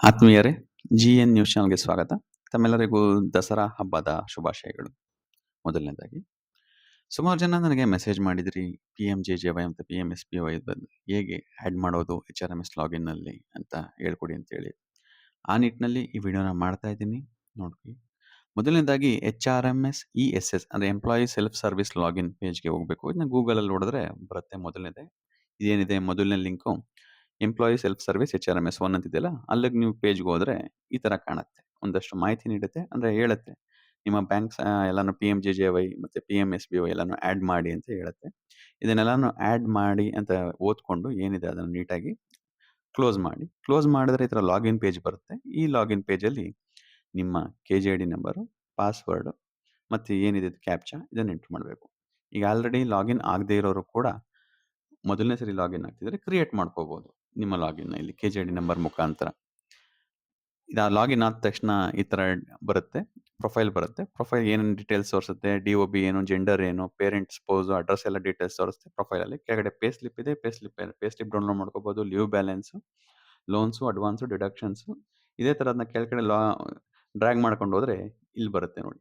ಆತ್ಮೀಯರೇ G N news ಚಾನಲ್ಗೆ ಸ್ವಾಗತ. ತಮ್ಮೆಲ್ಲರಿಗೂ ದಸರಾ ಹಬ್ಬದ ಶುಭಾಶಯಗಳು. ಮೊದಲನೇದಾಗಿ, ಸುಮಾರು ಜನ ನನಗೆ ಮೆಸೇಜ್ ಮಾಡಿದ್ರಿ, P M J J Y ಅಂತ, P M S P Y ಹೇಗೆ ಆ್ಯಡ್ ಮಾಡೋದು ಎಚ್ ಆರ್ ಎಂ ಎಸ್ ಲಾಗಿನ್ನಲ್ಲಿ ಅಂತ ಹೇಳ್ಕೊಡಿ ಅಂತೇಳಿ. ಆ ನಿಟ್ಟಿನಲ್ಲಿ ಈ ವಿಡಿಯೋನ ಮಾಡ್ತಾ ಇದ್ದೀನಿ. ನೋಡಿ ಮೊದಲನೇದಾಗಿ, H R M S E S S ಅಂದರೆ ಎಂಪ್ಲಾಯಿ ಸೆಲ್ಫ್ ಸರ್ವಿಸ್ ಲಾಗಿನ್ ಪೇಜ್ಗೆ ಹೋಗಬೇಕು. ಇದನ್ನ ಗೂಗಲಲ್ಲಿ ನೋಡಿದ್ರೆ ಬರುತ್ತೆ ಮೊದಲನೇದೇ. ಇದೇನಿದೆ? ಮೊದಲನೇ link. Employee self service H R M S one ಅಂತಿದೆಯಲ್ಲ, ಅಲ್ಲಿಗೆ ನೀವು ಪೇಜ್ಗೆ ಹೋದರೆ ಈ ಥರ ಕಾಣುತ್ತೆ. ಒಂದಷ್ಟು ಮಾಹಿತಿ ನೀಡುತ್ತೆ, ಅಂದರೆ ಹೇಳುತ್ತೆ. ನಿಮ್ಮ ಬ್ಯಾಂಕ್ಸ್ ಎಲ್ಲಾನು P M J J Y ಮತ್ತು P M S B Y ಎಲ್ಲಾನು ಆ್ಯಡ್ ಮಾಡಿ ಅಂತ ಹೇಳುತ್ತೆ. ಇದನ್ನೆಲ್ಲಾನು ಆ್ಯಡ್ ಮಾಡಿ ಅಂತ ಓದ್ಕೊಂಡು ಏನಿದೆ ಅದನ್ನು ನೀಟಾಗಿ ಕ್ಲೋಸ್ ಮಾಡಿ. ಕ್ಲೋಸ್ ಮಾಡಿದ್ರೆ ಈ ಥರ ಲಾಗಿನ್ ಪೇಜ್ ಬರುತ್ತೆ. ಈ ಲಾಗಿನ್ ಪೇಜಲ್ಲಿ ನಿಮ್ಮ K G I D number password ಮತ್ತು ಏನಿದೆ ಕ್ಯಾಪ್ಚಾ ಇದನ್ನು ಎಂಟ್ರ್ ಮಾಡಬೇಕು. ಈಗ ಆಲ್ರೆಡಿ ಲಾಗಿನ್ ಆಗದೇ ಇರೋರು ಕೂಡ ಮೊದಲನೇ ಸರಿ ಲಾಗಿನ್ ಆಗ್ತಿದ್ರೆ ಕ್ರಿಯೇಟ್ ಮಾಡ್ಕೋಬೋದು. ನಿಮ್ಮ ಲಾಗಿನ್ ಇಲ್ಲಿ ಕೆ ಜಿ ಡಿ ನಂಬರ್ ಮುಖಾಂತರ. ಇದು ಲಾಗಿನ್ ಆದ ತಕ್ಷಣ ಈ ಥರ ಬರುತ್ತೆ ಪ್ರೊಫೈಲ್ ಬರುತ್ತೆ. ಪ್ರೊಫೈಲ್ ಏನೇನು ಡೀಟೇಲ್ಸ್ ತೋರಿಸುತ್ತೆ ಡಿ ಒ ಬಿ ಏನು ಜೆಂಡರ್ ಏನು ಪೇರೆಂಟ್ ಸ್ಪೋಸ್ ಅಡ್ರೆಸ್ ಎಲ್ಲ ಡೀಟೇಲ್ಸ್ ತೋರಿಸುತ್ತೆ ಪ್ರೊಫೈಲಲ್ಲಿ ಕೆಳಗಡೆ ಪೇ ಸ್ಲಿಪ್ ಇದೆ pay slip pay slip download ಮಾಡ್ಕೋಬಹುದು leave balance loans advance deductions ಇದೇ ಥರದನ್ನ ಕೆಳಗಡೆ ಲಾ ಡ್ರ್ಯಾಗ್ ಮಾಡ್ಕೊಂಡು ಹೋದರೆ ಇಲ್ಲಿ ಬರುತ್ತೆ ನೋಡಿ.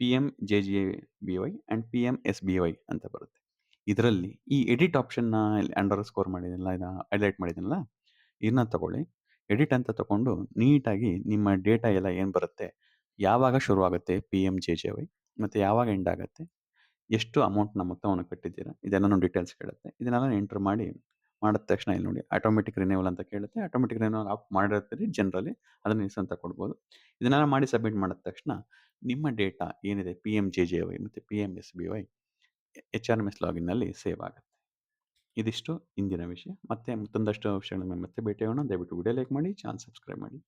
P M J G B Y and P M S B Y ಅಂತ ಬರುತ್ತೆ. ಇದರಲ್ಲಿ ಈ ಎಡಿಟ್ ಆಪ್ಷನ್ನ ಅಂಡರ್ ಸ್ಕೋರ್ ಮಾಡಿದ್ದೀನಲ್ಲ ಇದನ್ನ ಹೈಲೈಟ್ ಮಾಡಿದ್ದೀನಲ್ಲ ಇದನ್ನ ತಗೊಳ್ಳಿ. ಎಡಿಟ್ ಅಂತ ತಗೊಂಡು ನೀಟಾಗಿ ನಿಮ್ಮ ಡೇಟಾ ಎಲ್ಲ ಏನು ಬರುತ್ತೆ, ಯಾವಾಗ ಶುರು ಆಗುತ್ತೆ P M J J Y ಮತ್ತು ಯಾವಾಗ ಎಂಡ್ ಆಗುತ್ತೆ, ಎಷ್ಟು ಅಮೌಂಟ್ನ ಮೊತ್ತವನ್ನು ಕಟ್ಟಿದ್ದೀರಾ, ಇದೆಲ್ಲ ಡೀಟೇಲ್ಸ್ ಕೇಳುತ್ತೆ. ಇದನ್ನೆಲ್ಲ ಎಂಟ್ರ್ ಮಾಡಿ, ಮಾಡಿದ ತಕ್ಷಣ ಇಲ್ಲಿ ನೋಡಿ ಆಟೋಮೆಟಿಕ್ ರಿನೇವಲ್ ಅಂತ ಕೇಳುತ್ತೆ. ಆಟೋಮೆಟಿಕ್ ರಿನೇವಲ್ ಆಫ್ ಮಾಡಿರ್ತೀರಿ ಜನರಲಿ ಅದನ್ನು ಇಸ್ ಅಂತ ಕೊಡ್ಬೋದು. ಇದನ್ನೆಲ್ಲ ಮಾಡಿ ಸಬ್ಮಿಟ್ ಮಾಡಿದ ತಕ್ಷಣ ನಿಮ್ಮ ಡೇಟಾ ಏನಿದೆ P M J J Y ಮತ್ತು P M S B Y H R M S ಲಾಗಿನ್ನಲ್ಲಿ save ಆಗುತ್ತೆ. ಇದಿಷ್ಟು ಇಂದಿನ ವಿಷಯ. ಮತ್ತೆ ಮತ್ತೊಂದಷ್ಟು ವಿಷಯಗಳ ಮತ್ತೆ ಭೇಟಿಯಾಗೋಣ ದಯವಿಟ್ಟು ವಿಡಿಯೋ ಲೈಕ್ ಮಾಡಿ, ಚಾನಲ್ ಸಬ್ಸ್ಕ್ರೈಬ್ ಮಾಡಿ.